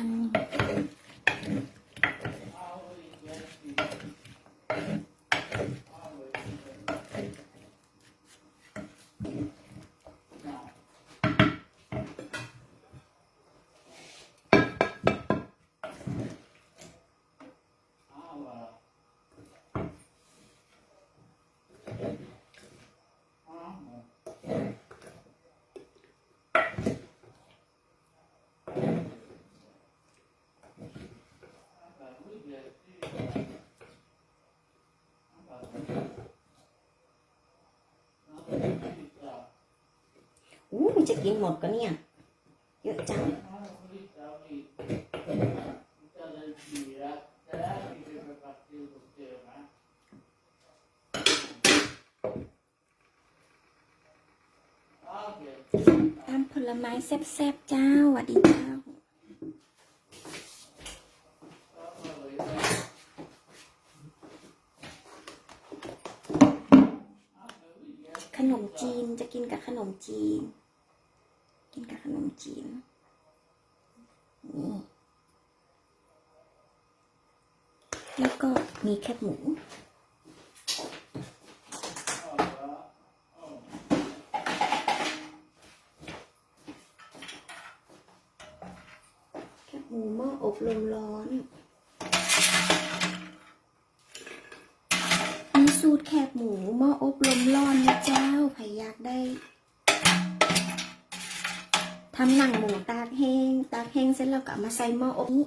う。 จะกินหมดก็เนี่ย เยอะจังตามผลไม้แซ่บๆเจ้าสวัสดีเจ้าขนมจีนจะกินกับขนมจีน กินกับขนมจีน นี่ แล้วก็มีแคบหมูแคบหมูหม้ออบลมร้อนมีสูตรแคบหมูหม้ออบลมร้อนนะเจ้าใครอยากได้ ทำหนังหมูตากแห้ง ตากแห้งเสร็จแล้วก็มาใส่หม้ออบนี้